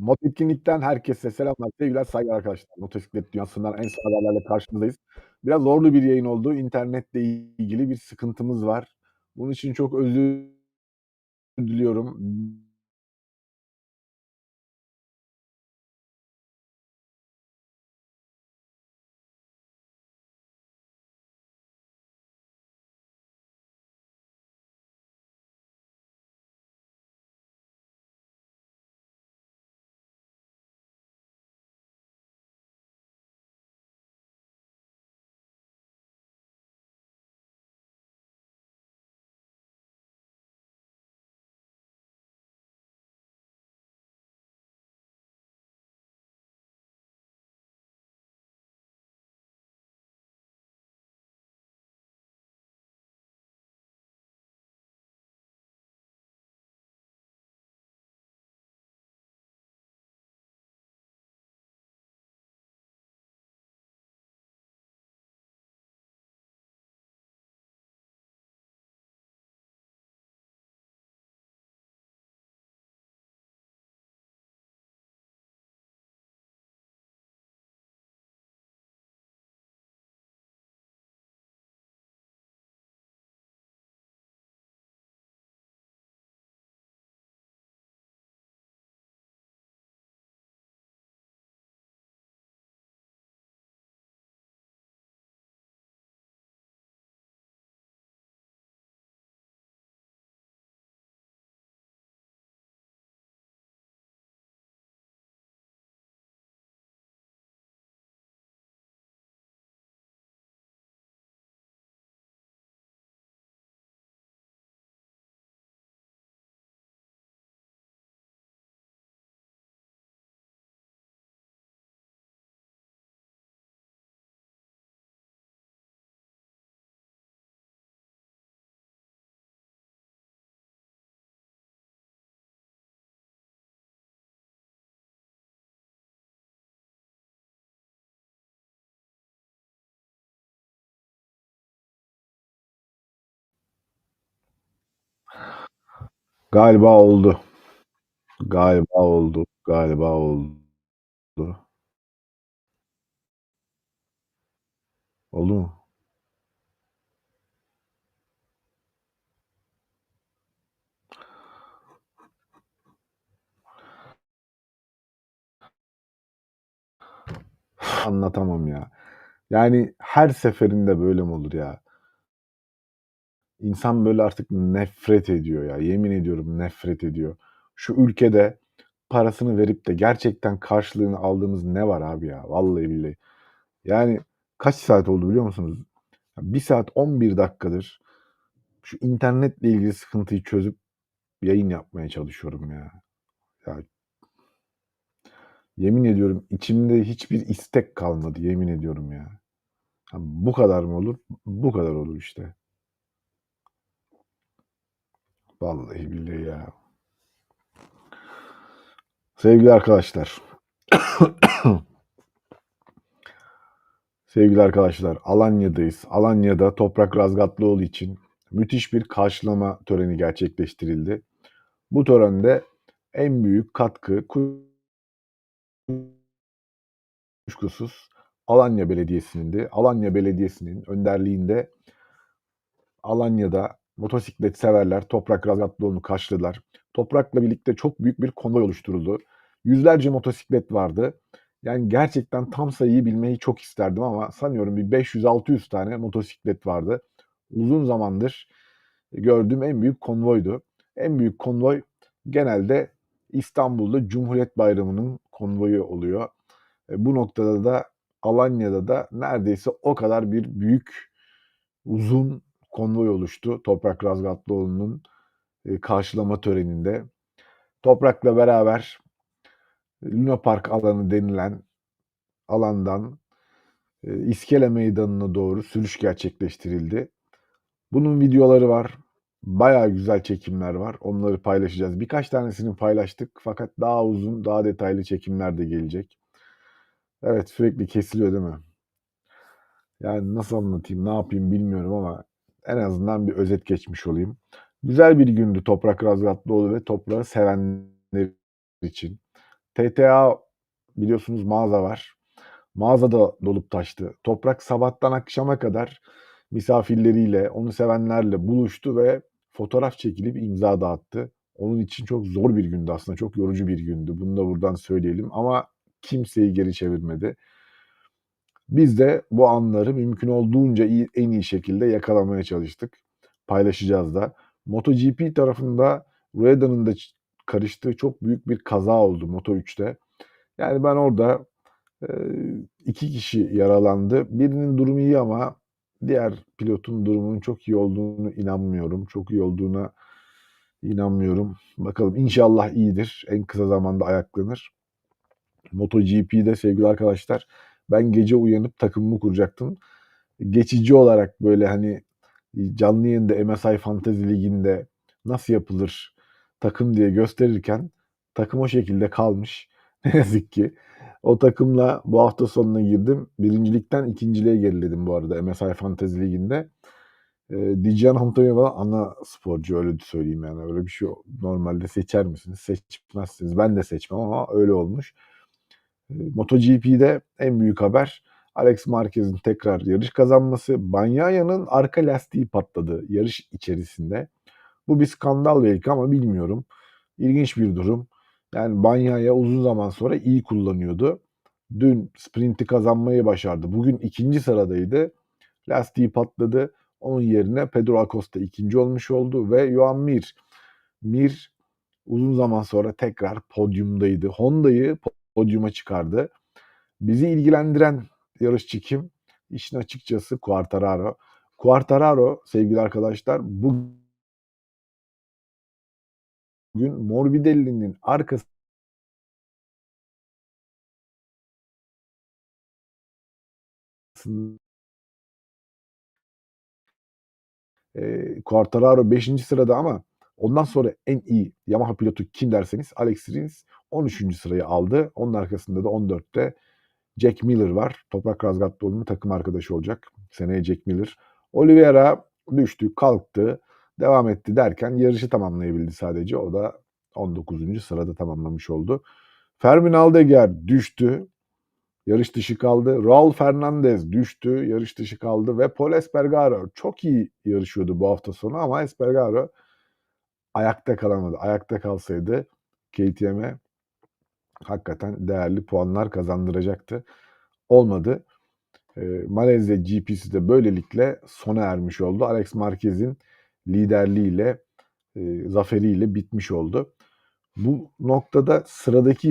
Moto Etkinlik'ten herkese selamlar, sevgiler, saygılar arkadaşlar. Motosiklet dünyasından en son haberlerle karşınızdayız. Biraz zorlu bir yayın oldu. İnternetle ilgili bir sıkıntımız var. Bunun için çok özür diliyorum. Galiba oldu. Galiba oldu. Galiba oldu. Oldu mu? Anlatamam ya. Yani her seferinde böyle mi olur ya? İnsan böyle artık nefret ediyor ya. Yemin ediyorum nefret ediyor. Şu ülkede parasını verip de gerçekten karşılığını aldığımız ne var abi ya? Vallahi billahi. Yani kaç saat oldu biliyor musunuz? 1 saat 11 dakikadır şu internetle ilgili sıkıntıyı çözüp yayın yapmaya çalışıyorum ya. Ya yemin ediyorum içimde hiçbir istek kalmadı. Yemin ediyorum ya. Bu kadar mı olur? Bu kadar olur işte. Vallahi billahi ya. Sevgili arkadaşlar. Sevgili arkadaşlar, Alanya'dayız. Alanya'da Toprak Razgatlıoğlu için müthiş bir karşılama töreni gerçekleştirildi. Bu törende en büyük katkı kuşkusuz Alanya Belediyesi'nindi. Alanya Belediyesi'nin önderliğinde Alanya'da motosiklet severler Toprak Razgatlıoğlu'nu karşıladılar. Toprak'la birlikte çok büyük bir konvoy oluşturuldu. Yüzlerce motosiklet vardı. Yani gerçekten tam sayıyı bilmeyi çok isterdim ama sanıyorum bir 500-600 tane motosiklet vardı. Uzun zamandır gördüğüm en büyük konvoydu. En büyük konvoy genelde İstanbul'da Cumhuriyet Bayramı'nın konvoyu oluyor. E, bu noktada da Alanya'da da neredeyse o kadar bir büyük, uzun konvoy oluştu Toprak Razgatlıoğlu'nun karşılama töreninde. Toprak'la beraber Luna Park alanı denilen alandan İskele Meydanı'na doğru sürüş gerçekleştirildi. Bunun videoları var. Bayağı güzel çekimler var. Onları paylaşacağız. Birkaç tanesini paylaştık fakat daha uzun, daha detaylı çekimler de gelecek. Evet sürekli kesiliyor değil mi? Yani nasıl anlatayım, ne yapayım bilmiyorum ama en azından bir özet geçmiş olayım. Güzel bir gündü Toprak Razgatlıoğlu ve toprağı sevenler için. TTA biliyorsunuz mağaza var. Mağaza da dolup taştı. Toprak sabahtan akşama kadar misafirleriyle, onu sevenlerle buluştu ve fotoğraf çekilip imza dağıttı. Onun için çok zor bir gündü aslında. Çok yorucu bir gündü. Bunu da buradan söyleyelim ama kimseyi geri çevirmedi. Biz de bu anları mümkün olduğunca iyi, en iyi şekilde yakalamaya çalıştık. Paylaşacağız da. MotoGP tarafında Rueda'nın da karıştığı çok büyük bir kaza oldu Moto3'te. Yani ben orada e, iki kişi yaralandı. Birinin durumu iyi ama diğer pilotun durumunun çok iyi olduğunu inanmıyorum. Çok iyi olduğuna inanmıyorum. Bakalım inşallah iyidir. En kısa zamanda ayaklanır. MotoGP'de sevgili arkadaşlar ben gece uyanıp takımımı kuracaktım. Geçici olarak böyle hani canlı yayında MSI Fantasy Ligi'nde nasıl yapılır takım diye gösterirken takım o şekilde kalmış. Ne yazık ki. O takımla bu hafta sonuna girdim. Birincilikten ikinciliğe geriledim bu arada MSI Fantasy Ligi'nde. E, Dijan Hamtoyeva ana sporcu öyle söyleyeyim yani. Öyle bir şey normalde seçer misiniz? Seçmezsiniz. Ben de seçmem ama öyle olmuş. E, MotoGP'de en büyük haber Alex Marquez'in tekrar yarış kazanması. Banyaya'nın arka lastiği patladı yarış içerisinde. Bu bir skandal belki ama bilmiyorum. İlginç bir durum. Yani Banyaya uzun zaman sonra iyi kullanıyordu. Dün sprinti kazanmayı başardı. Bugün ikinci sıradaydı. Lastiği patladı. Onun yerine Pedro Acosta ikinci olmuş oldu ve Joan Mir. Mir uzun zaman sonra tekrar podyumdaydı. Honda'yı podyuma çıkardı. Bizi ilgilendiren yarışçı kim? İşin açıkçası Quartararo. Quartararo sevgili arkadaşlar bugün Morbidelli'nin arkası e, Quartararo 5. sırada ama ondan sonra en iyi Yamaha pilotu kim derseniz Alex Rins 13. sırayı aldı. Onun arkasında da 14'te Jack Miller var. Toprak Razgatlıoğlu'nun takım arkadaşı olacak. Seneye Jack Miller. Oliveira düştü, kalktı, devam etti derken yarışı tamamlayabildi sadece. O da 19. sırada tamamlamış oldu. Fermin Aldeguer düştü. Yarış dışı kaldı. Raul Fernandez düştü. Yarış dışı kaldı. Ve Paul Espargaro çok iyi yarışıyordu bu hafta sonu ama Espargaro ayakta kalamadı. Ayakta kalsaydı KTM'e hakikaten değerli puanlar kazandıracaktı. Olmadı. E, Malezya GP'si de böylelikle sona ermiş oldu. Alex Marquez'in liderliğiyle, e, zaferiyle bitmiş oldu. Bu noktada sıradaki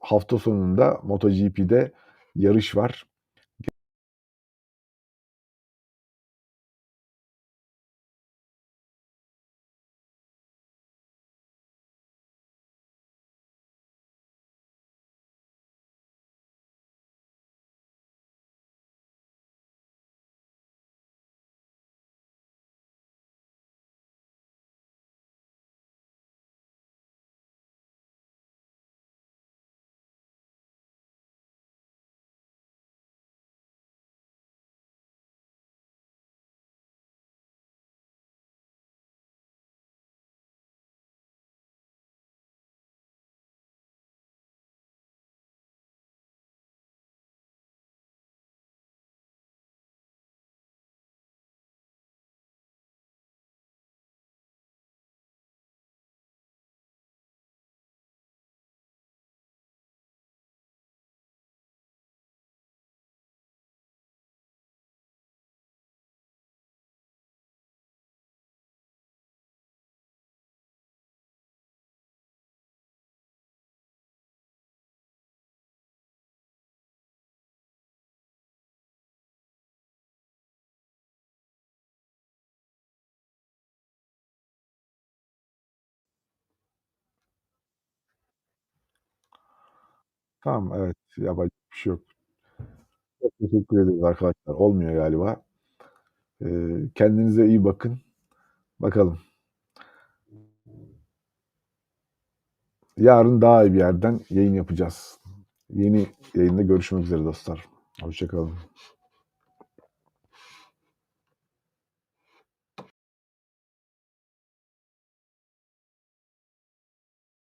hafta sonunda MotoGP'de yarış var. Tamam, evet. Yapacak bir şey yok. Çok teşekkür ederiz arkadaşlar. Olmuyor galiba. Kendinize iyi bakın. Bakalım. yarın daha iyi bir yerden yayın yapacağız. Yeni yayında görüşmek üzere dostlar. Hoşçakalın.